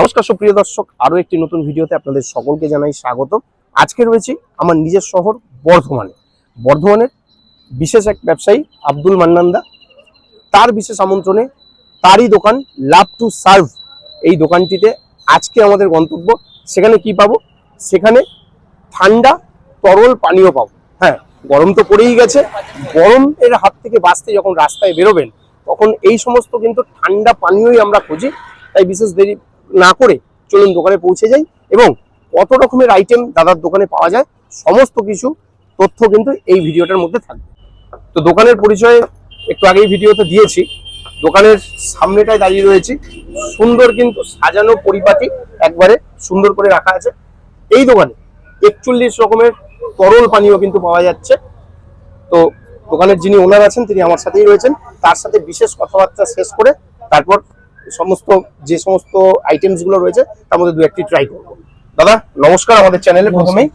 নমস্কার, সুপ্রিয় দর্শক আরও একটি নতুন ভিডিওতে আপনাদের সকলকে জানাই স্বাগত আজকে রয়েছি আমার নিজের শহর বর্ধমানে। বর্ধমানের বিশেষ এক ব্যবসায়ী আব্দুল মান্নান্দা। তার বিশেষ আমন্ত্রণে তারই দোকান লাভ টু সার্ভ এই দোকানটিতে আজকে আমাদের গন্তব্য। সেখানে কি পাবো? সেখানে ঠান্ডা, তরল পানীয় পাবো। হ্যাঁ গরম তো পড়েই গেছে। গরমের হাত থেকে বাঁচতে যখন রাস্তায় বেরোবেন, তখন এই সমস্ত কিন্তু ঠান্ডা পানীয়ই আমরা খুঁজি। তাই বিশেষ দেরি না করে চলুন দোকানে পৌঁছে যাই এবং কত রকমের আইটেম দাদার দোকানে পাওয়া যায়, সমস্ত কিছু তথ্য কিন্তু এই ভিডিওটার মধ্যে থাকবে। তো দোকানের পরিচয় একটু আগেই ভিডিওতে দিয়েছি। দোকানের সামনেটায় দাঁড়িয়ে রয়েছি। সুন্দর কিন্তু সাজানো পরিপাটি একবারে সুন্দর করে রাখা আছে। এই দোকানে একচল্লিশ রকমের তরল পানীয় কিন্তু পাওয়া যাচ্ছে। তো দোকানের যিনি ওনার আছেন, তিনি আমার সাথেই রয়েছেন। তার সাথে বিশেষ কথাবার্তা শেষ করে তারপর সমস্ত যে সমস্ত আইটেমসগুলো রয়েছে তার মধ্যে দু একটি ট্রাই করব। দাদা নমস্কার আমাদের চ্যানেলে প্রথমেই।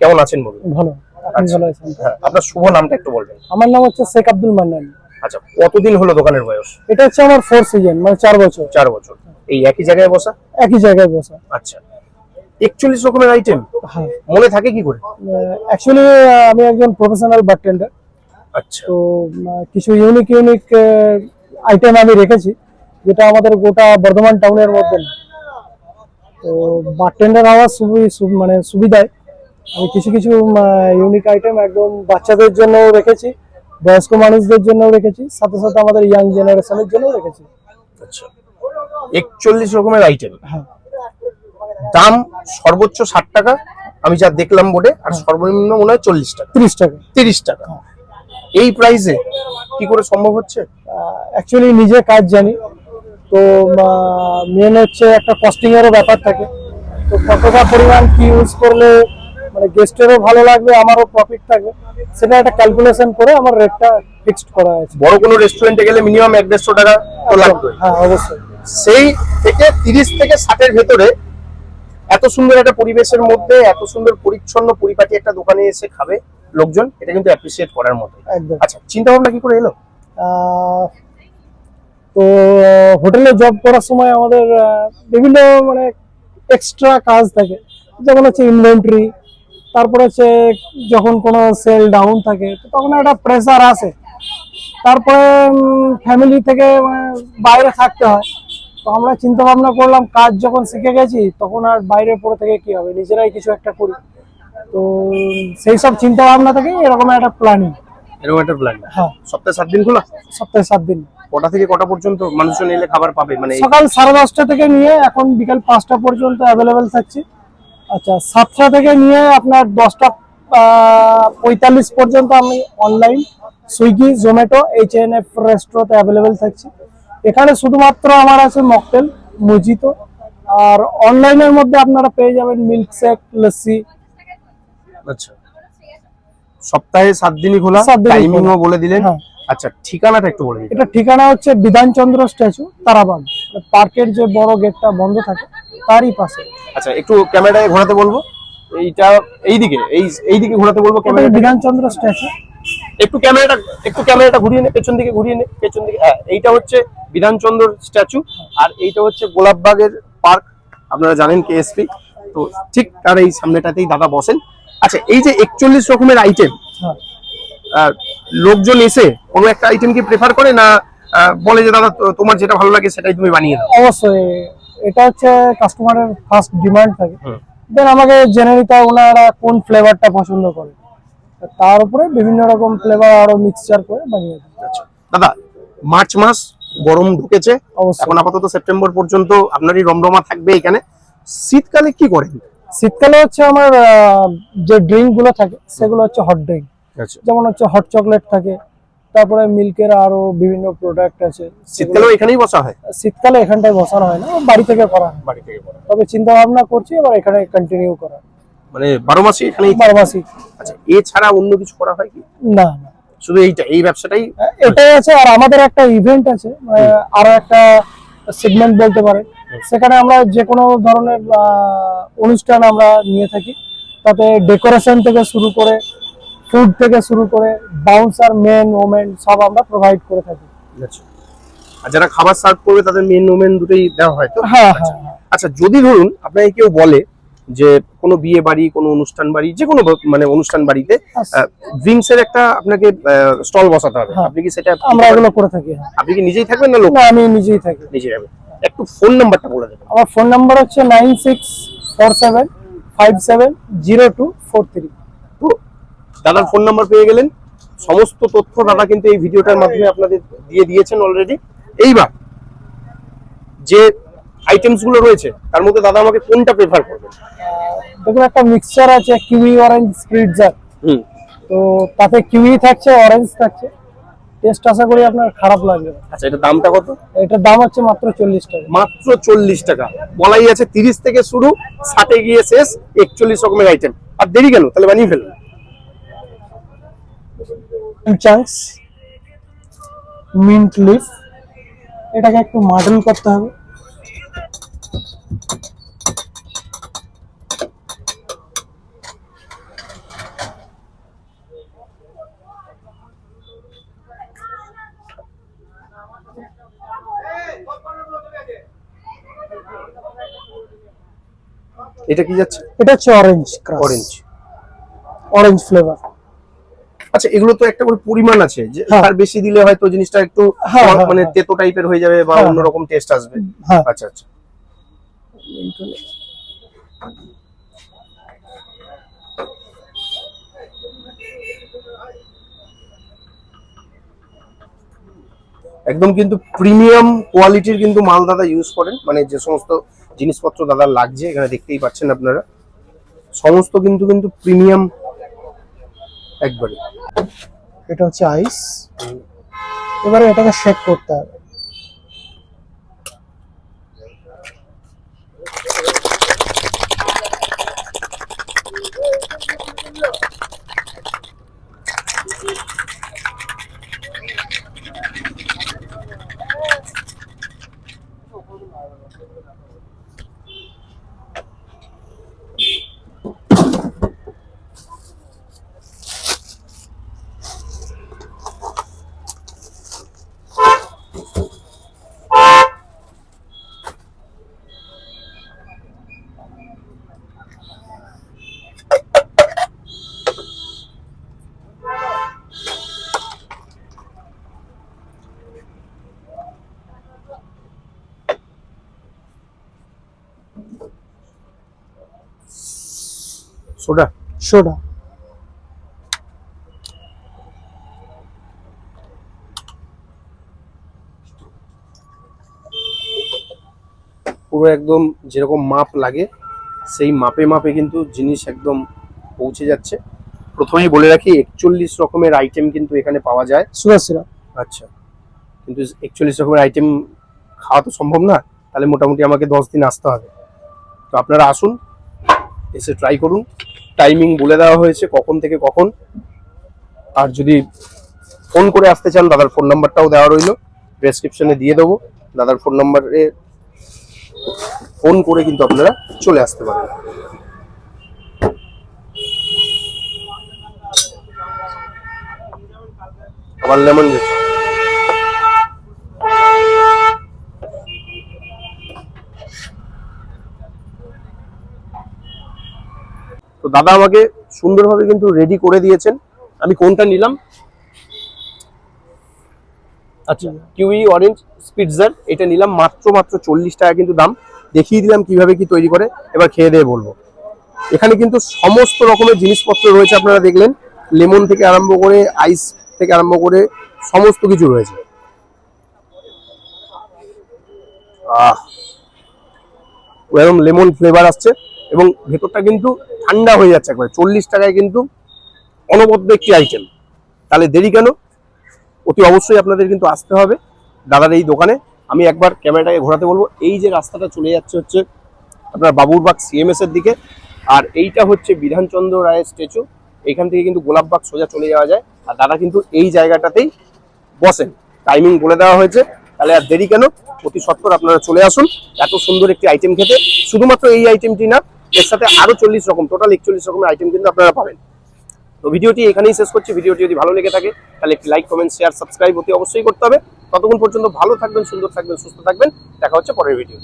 কেমন আছেন বলুন? ভালো আচ্ছা। হ্যাঁ, আপনার শুভ নামটা একটু বলবেন। আমার নাম হচ্ছে শেখ আব্দুল মান্নান। আচ্ছা কতদিন হলো দোকানের বয়স? এটা হচ্ছে আমার ফোর সিজন মানে চার বছর। চার বছর। এই একই জায়গায় বসা? একই জায়গায় বসা। আচ্ছা। একচল্লিশ রকমের আইটেম হ্যাঁ। মনে থাকে কি করে? অ্যাকচুয়ালি আমি একজন প্রফেশনাল বারটেন্ডার আচ্ছা। তো কিছু ইউনিক ইউনিক আইটেম আমি রেখেছি। যেটা আমাদের গোটা বর্ধমান টাউনের মধ্যে। তো বারটেন্ডার হওয়ার সুবি সু- মানে সুবিধায় আমি কিছু কিছু ইউনিক আইটেম একদম বাচ্চাদের জন্য রেখেছি বয়স্ক মানুষদের জন্য রেখেছি সাথে সাথে আমাদের ইয়াং জেনারেশনের জন্য রেখেছি। আচ্ছা। একচল্লিশ রকমের আইটেম হ্যাঁ। দাম সর্বোচ্চ ষাট টাকা আমি যা দেখলাম বোর্ডে আর সর্বনিম্ন মনে হয় চল্লিশ টাকা। তিরিশ টাকা। তিরিশ টাকা। এই প্রাইসে কি করে সম্ভব হচ্ছে? অ্যাকচুয়ালি নিজে কাজ জানি। তো মেন হচ্ছে একটা কস্টিং এরও ব্যাপার থাকে। তো কতটা পরিমাণ কি ইউজ করলে মানে গেস্টেরও ভালো লাগবে আমারও প্রফিট থাকবে সেটা একটা ক্যালকুলেশন করে আমার রেটটা ফিক্সড করা আছে। বড় কোনো রেস্টুরেন্টে গেলে মিনিমাম এক দেড়শো টাকা তো লাগবে হ্যাঁ অবশ্যই। সেই থেকে তিরিশ থেকে ষাটের ভেতরে এত সুন্দর একটা পরিবেশের মধ্যে এত সুন্দর পরিচ্ছন্ন পরিপাটি একটা দোকানে এসে খাবে লোকজন এটা কিন্তু অ্যাপ্রিসিয়েট করার মতো একদম। আচ্ছা চিন্তা ভাবনা কি করে এলো? তো হোটেলে জব করার সময় আমাদের বিভিন্ন মানে এক্সট্রা কাজ থাকে। যেমন হচ্ছে ইনভেন্টরি তারপর হচ্ছে যখন কোনো সেল ডাউন থাকে তখন একটা প্রেসার আসে। তারপরে ফ্যামিলি থেকে মানে বাইরে থাকতে হয়। তো আমরা চিন্তা ভাবনা করলাম, কাজ যখন শিখে গেছি, তখন আর বাইরে পড়ে থেকে কি হবে? নিজেরাই কিছু একটা করি। তো, সেই সব চিন্তা ভাবনা থেকে এরকম একটা প্ল্যানিং এরকম একটা প্ল্যান হ্যাঁ। সপ্তাহে সাত দিন খোলা? সপ্তাহে সাত দিন। কটা থেকে কটা পর্যন্ত মানুষজন এলে খাবার পাবে? মানে সকাল সাড়ে দশটা থেকে নিয়ে এখন বিকাল পাঁচটা পর্যন্ত অ্যাভেলেবেল থাকছে। আচ্ছা সাতটা থেকে নিয়ে আপনার দশটা পঁয়তাল্লিশ পর্যন্ত আমি online Swiggy Zomato H N F রেস্টোতে available থাকছি। এখানে শুধুমাত্র আমার আছে মকটেল মজিতো আর অনলাইনের মধ্যে আপনারা পেয়ে যাবেন মিল্ক শেক লস্যি আচ্ছা। সপ্তাহে সাত দিনই খোলা? টাইমিংও বলে দিলেন? হ্যাঁ। আচ্ছা ঠিকানাটা একটু বলে দিন। এটা ঠিকানা হচ্ছে বিধানচন্দ্র স্ট্যাচু তারাবাগ। পার্কের যে বড় গেটটা বন্ধ থাকে তারই পাশে। আচ্ছা একটু ক্যামেরায় ঘোরাতে বলব। এইটা এইদিকে এই এইদিকে ঘোরাতে বলব ওটাই ক্যামেরাটা। বিধানচন্দ্র স্ট্যাচু। একটু ক্যামেরাটা একটু ক্যামেরাটা ঘুরিয়ে নে পেছন দিকে ঘুরিয়ে নে পেছন দিকে। হ্যাঁ এইটা হচ্ছে বিধানচন্দ্র স্ট্যাচু আর এইটা হচ্ছে গোলাপবাগের পার্ক। আপনারা জানেন কেএসপি তো ঠিক তার এই সামনেটাতেই দাদা বসেন। আচ্ছা এই যে একচল্লিশ রকমের আইটেম হ্যাঁ। লোকজন এসে কোনো একটা আইটেম কি প্রেফার করে না বলে যে দাদা তোমার যেটা ভালো লাগে সেটাই তুমি বানিয়ে দাও অবশ্যই এটা হচ্ছে কাস্টমারের ফার্স্ট ডিমান্ড থাকে। দেন আমাকে জেনে নিতে হয় ওনারা কোন ফ্লেভারটা পছন্দ করে। তার উপরে বিভিন্ন রকম ফ্লেভার আরও মিক্সচার করে বানিয়ে দিই আচ্ছা। দাদা মার্চ মাস গরম ঢুকেছে। এখন আপাতত সেপ্টেম্বর পর্যন্ত আপনারই রমরমা থাকবে এখানে। শীতকালে কি করেন? শীতকালে হচ্ছে আমার যে ড্রিঙ্কগুলো থাকে সেগুলো হচ্ছে হট ড্রিঙ্ক আচ্ছা। যেমন হচ্ছে হট চকলেট থাকে তারপরে মিল্কের আরও বিভিন্ন প্রোডাক্ট আছে। শীতকালেও এখানেই বসা হয়? শীতকালে এখানটায় বসানো হয় না বাড়ি থেকে করা হয়। বাড়ি থেকে করা তবে চিন্তা ভাবনা করছি এবার এখানে কন্টিনিউ করা। মানে বারো মাসই এখানেই বারমাসি আচ্ছা এছাড়া অন্য কিছু করা হয় কি? না না। শুধু এইটা এই ব্যবসাটাই? এটাই আছে আর আমাদের একটা ইভেন্ট আছে মানে আরও একটা সেগমেন্ট বলতে পারে। সেখানে আমরা যে কোনো ধরনের অনুষ্ঠান আমরা নিয়ে থাকি। তাতে ডেকোরেশন থেকে শুরু করে ফুড থেকে শুরু করে বাউন্সার মেন ওমেন সব আমরা প্রোভাইড করে থাকি। আচ্ছা। আর যারা খাবার সার্ভ করবে তাদের মেন ওমেন দুটোই দেওয়া হয় তো? হ্যাঁ হ্যাঁ হ্যাঁ। আচ্ছা যদি ধরুন আপনাকে কেউ বলে যে কোনো বিয়ে বাড়ি কোনো অনুষ্ঠান বাড়ি যে কোনো মানে অনুষ্ঠান বাড়িতে ড্রিঙ্কস এর একটা আপনাকে স্টল বসাতে হবে। হ্যাঁ। আপনি কি সেটা আমরা এগুলো করে থাকি হ্যাঁ। আপনি কি নিজেই থাকবেন না লোক? না আমি নিজেই থাকি। নিজে যাবেন একটু ফোন নাম্বারটা বলে দেবেন। আমার ফোন নাম্বার হচ্ছে nine six four seven five seven zero two four three তো দাদার ফোন নাম্বার পেয়ে গেলেন। সমস্ত তথ্য দাদা কিন্তু এই ভিডিওটার মাধ্যমে আপনাদের দিয়ে দিয়েছেন অলরেডি এইবার যে আইটেমসগুলো রয়েছে তার মধ্যে দাদা আমাকে কোনটা প্রেফার করবেন দেখুন একটা মিক্সচার আছে কিউই অরেঞ্জ স্প্রিটজার হুম। তো তাতে কিউই থাকছে অরেঞ্জ থাকছে। টেস্ট আশা করি আপনার খারাপ লাগবে আচ্ছা এটা দামটা কত? এটার দাম হচ্ছে মাত্র চল্লিশ টাকা। মাত্র চল্লিশ টাকা। বলাই আছে তিরিশ থেকে শুরু ষাটে গিয়ে শেষ একচল্লিশ রকমের আইটেম আর দেরি কেন? তাহলে বানিয়ে ফেলুন। চাংস মিন্ট লিফ এটাকে একটু মাডেল করতে হবে। এটা কি যাচ্ছে? এটা হচ্ছে অরেঞ্জ অরেঞ্জ অরেঞ্জ ফ্লেভার আচ্ছা এগুলো তো একটা করে পরিমাণ আছে যে হ্যাঁ। তার বেশি দিলে হয়তো জিনিসটা একটু হ্যাঁ, হ্যাঁ, মানে হ্যাঁ। তেতো টাইপের হয়ে যাবে বা হ্যাঁ, অন্যরকম টেস্ট আসবে। হ্যাঁ। আচ্ছা। একদম কিন্তু প্রিমিয়াম কোয়ালিটির কিন্তু মাল দাদা ইউজ করেন। মানে যে সমস্ত জিনিসপত্র দাদা লাগছে এখানে দেখতেই পাচ্ছেন আপনারা। সমস্ত কিন্তু কিন্তু প্রিমিয়াম একবারে। এটা হচ্ছে আইস এবারে এটাকে শেক করতে হবে। সোডা? সোডা। পুরো একদম যেরকম মাপ লাগে সেই মাপে মাপে কিন্তু জিনিস একদম পৌঁছে যাচ্ছে। প্রথমেই বলে রাখি একচল্লিশ রকমের আইটেম কিন্তু এখানে পাওয়া যায়। Sugar syrup. আচ্ছা। কিন্তু একচল্লিশ রকমের আইটেম খাওয়া তো সম্ভব না তাহলে মোটামুটি আমাকে দশ দিন আসতে হবে। তো আপনারা আসুন এসে ট্রাই করুন। টাইমিং বলে দেওয়া হয়েছে কখন থেকে কখন। আর যদি ফোন করে আসতে চান, দাদার ফোন নাম্বারটাও দেওয়া রইল। ডেসক্রিপশনে দিয়ে দেবো। দাদার ফোন নাম্বারে ফোন করে কিন্তু আপনারা চলে আসতে পারেন। আবার লেমন গেছে দাদা আমাকে সুন্দরভাবে কিন্তু রেডি করে দিয়েছেন। আমি কোনটা নিলাম? আচ্ছা কিউই অরেঞ্জ স্পিটজার এটা নিলাম মাত্র মাত্র চল্লিশ টাকা কিন্তু দাম। দেখিয়ে দিলাম কীভাবে কি তৈরি করে, এবার খেয়ে দিয়ে বলব। এখানে কিন্তু সমস্ত রকমের জিনিসপত্র রয়েছে আপনারা দেখলেন। লেমন থেকে আরম্ভ করে আইস থেকে আরম্ভ করে সমস্ত কিছু রয়েছে। আহ পুরো একদম লেমন ফ্লেভার আসছে। এবং ভেতরটা কিন্তু ঠান্ডা হয়ে যাচ্ছে একবারে। চল্লিশ টাকায় কিন্তু অনবদ্য একটি আইটেম তাহলে দেরি কেন? অতি অবশ্যই আপনাদের কিন্তু আসতে হবে। দাদার এই দোকানে। আমি একবার ক্যামেরাটাকে ঘোরাতে বলব। এই যে রাস্তাটা চলে যাচ্ছে হচ্ছে আপনার বাবুরবাগ সিএমএস এর দিকে। আর এইটা হচ্ছে বিধানচন্দ্র রায়ের স্ট্যাচু এখান থেকে কিন্তু গোলাপবাগ সোজা চলে যাওয়া যায়। আর দাদা কিন্তু এই জায়গাটাতেই বসেন। টাইমিং বলে দেওয়া হয়েছে। তাহলে আর দেরি কেন? অতি সত্তর আপনারা চলে আসুন। এত সুন্দর একটি আইটেম খেতে। শুধুমাত্র এই আইটেমটি না এর সাথে আরও চল্লিশ রকম টোটাল একচল্লিশ রকমের আইটেম কিন্তু আপনারা পাবেন। তো ভিডিওটি এখানেই শেষ করছি। ভিডিওটি যদি ভালো লেগে থাকে, তাহলে একটি লাইক কমেন্ট শেয়ার সাবস্ক্রাইব অতি অবশ্যই করতে হবে। ততক্ষণ পর্যন্ত ভালো থাকবেন, সুন্দর থাকবেন, সুস্থ থাকবেন। দেখা হচ্ছে পরের ভিডিওতে।